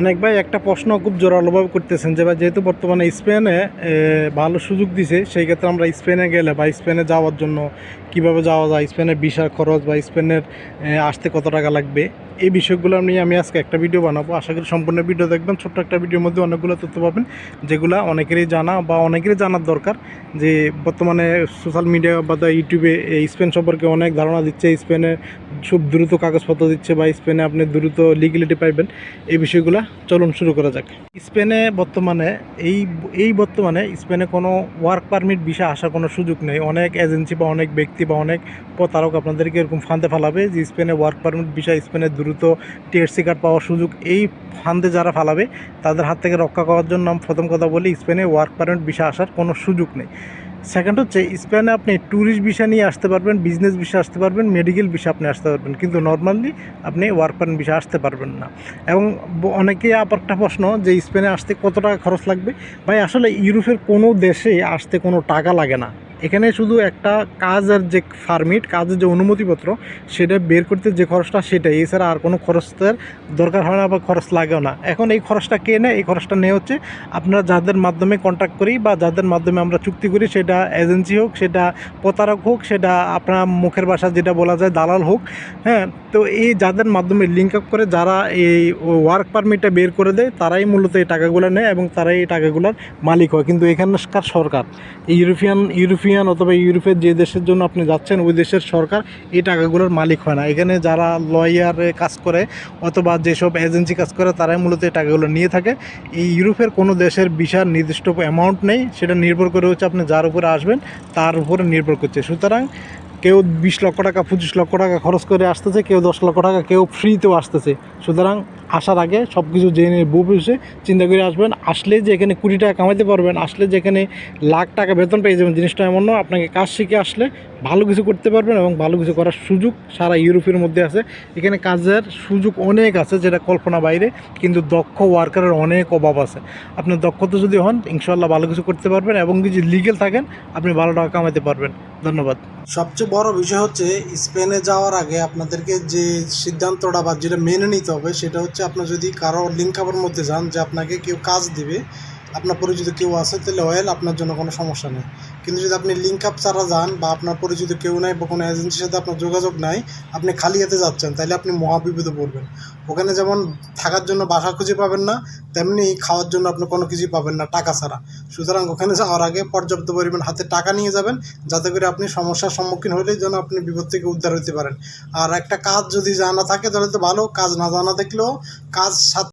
অনেক ভাই একটা প্রশ্ন খুব জোরালোভাবে করতেছেন যে ভাই যেহেতু বর্তমানে স্পেনে ভালো সুযোগ দিছে, সেই ক্ষেত্রে আমরা স্পেনে গেলে বা স্পেনে যাওয়ার জন্য কীভাবে যাওয়া যায় স্পেনের ভিসার খরচ বা স্পেনের আসতে কত টাকা লাগবে, এই বিষয়গুলো নিয়ে আমি আজকে একটা ভিডিও বানাবো। আশা করি সম্পূর্ণ ভিডিও দেখবেন। ছোট্ট একটা ভিডিওর মধ্যে অনেকগুলো তথ্য পাবেন, যেগুলো অনেকেরই জানা বা অনেকেরই জানার দরকার যে বর্তমানে সোশ্যাল মিডিয়া বা ইউটিউবে স্পেন সম্পর্কে অনেক ধারণা দিচ্ছে, স্পেনে খুব দ্রুত কাগজপত্র দিচ্ছে বা স্পেনে আপনি দ্রুত লিগিলিটি পাইবেন। এই বিষয়গুলো চলন শুরু করা যাক। স্পেনে বর্তমানে এই এই বর্তমানে স্পেনে কোনো ওয়ার্ক পারমিট বিষয় আসার কোনো সুযোগ নেই। অনেক এজেন্সি বা অনেক ব্যক্তি বা অনেক প্রতারক আপনাদেরকে এরকম ফান্দে ফালাবে যে স্পেনে ওয়ার্ক পারমিট বিষয় স্পেনে দ্রুত টিএসসি কার্ড পাওয়ার সুযোগ এই ফান্দে যারা ফালাবে, তাদের হাত থেকে রক্ষা করার জন্য আমি প্রথম কথা বলি, স্পেনে ওয়ার্ক পারমিট ভিসা আসার কোনো সুযোগ নেই। সেকেন্ড হচ্ছে স্পেনে আপনি ট্যুরিস্ট ভিসা নিয়ে আসতে পারবেন বিজনেস ভিসা আসতে পারবেন মেডিকেল ভিসা আপনি আসতে পারবেন, কিন্তু নর্মালি আপনি ওয়ার্ক পারমিট ভিসা আসতে পারবেন না। এবং অনেকে অনেকেই আবার একটা প্রশ্ন যে স্পেনে আসতে কত টাকা খরচ লাগবে? ভাই, আসলে ইউরোপের কোনো দেশে আসতে কোনো টাকা লাগে না। এখানে শুধু একটা কাজের যে ফার্মিট কাজের যে অনুমতিপত্র, সেটা বের করতে যে খরচটা সেটাই। এছাড়া আর কোনো খরচের দরকার হয় না বা খরচ লাগেও না। এখন এই খরচটা কে নেয়? এই খরচটা নেওয়া হচ্ছে আপনারা যাদের মাধ্যমে কন্ট্যাক্ট করি বা যাদের মাধ্যমে আমরা চুক্তি করি, সেটা এজেন্সি হোক, সেটা প্রতারক হোক, সেটা আপনার মুখের ভাষা যেটা বলা যায় দালাল হোক হ্যাঁ? তো এই যাদের মাধ্যমে লিঙ্ক আপ করে যারা এই ওয়ার্ক পারমিটটা বের করে দেয়, তারাই মূলত এই টাকাগুলো নেয় এবং তারাই এই টাকাগুলোর মালিক হয়। কিন্তু এখানকার সরকার ইউরোপিয়ান ইউরোপিয়ান ইউরোপিয়ান অথবা ইউরোপের যে দেশের জন্য আপনি যাচ্ছেন, ওই দেশের সরকার এই টাকাগুলোর মালিক হয় না। এখানে যারা লয়ারে কাজ করে অথবা যেসব এজেন্সি কাজ করে, তারাই মূলত এই টাকাগুলো নিয়ে থাকে। এই ইউরোপের কোনো দেশের বিশাল নির্দিষ্ট অ্যামাউন্ট নেই। সেটা নির্ভর করে হচ্ছে আপনি যার উপরে আসবেন, তার উপরে নির্ভর করছে। সুতরাং কেউ বিশ লক্ষ টাকা, পঁচিশ লক্ষ টাকা খরচ করে আসতেছে, কেউ দশ লক্ষ টাকা, কেউ ফ্রিতেও আসতেছে। সুতরাং আসার আগে সব কিছু জেনে বুঝে চিন্তা করে আসবেন আসলে যে এখানে কুড়ি টাকা কামাইতে পারবেন আসলে যে এখানে লাখ টাকা বেতন পেয়ে যাবেন, জিনিসটা এমন নয়। আপনাকে কাজ শিখে আসলে ভালো কিছু করতে পারবেন এবং ভালো কিছু করার সুযোগ সারা ইউরোপের মধ্যে আছে। এখানে কাজের সুযোগ অনেক আছে, যেটা কল্পনা বাইরে, কিন্তু দক্ষ ওয়ার্কারের অনেক অভাব আছে। আপনার দক্ষতা যদি হন ইনশাল্লাহ ভালো কিছু করতে পারবেন এবং যদি লিগেল থাকেন, আপনি ভালো টাকা কামাইতে পারবেন। ধন্যবাদ। সবচেয়ে বড় বিষয় হচ্ছে, স্পেনে যাওয়ার আগে আপনাদেরকে যে সিদ্ধান্তটা বা যেটা মেনে নিতে হবে, সেটা হচ্ছে আপনার যদি কারও লিঙ্ক আপার মধ্যে যান যে আপনাকে কেউ কাজ দিবে আপনার পরিচিত কেউ আছে, তাহলে ওয়েল আপনার জন্য কোনো সমস্যা নেই। কিন্তু যদি আপনি লিঙ্ক আপ ছাড়া যান বা আপনার পরিচিত কেউ নাই বা কোনো এজেন্সির সাথে আপনার যোগাযোগ নাই, আপনি খালি হাতে যাচ্ছেন, তাহলে আপনি মহাবিপদে পড়বেন। ওখানে যেমন থাকার জন্য বাসা খুঁজে পাবেন না, তেমনি খাওয়ার জন্য আপনি কোনো কিছুই পাবেন না, টাকা ছাড়া। সুতরাং ওখানে যাওয়ার আগে পর্যাপ্ত পরিমাণ হাতে টাকা নিয়ে যাবেন, যাতে করে আপনি সমস্যার সম্মুখীন হলেই যেন আপনি বিপদ থেকে উদ্ধার হতে পারেন। আর একটা কাজ যদি জানা থাকে, তাহলে তো ভালো, কাজ না জানা দেখলেও কাজ সাথে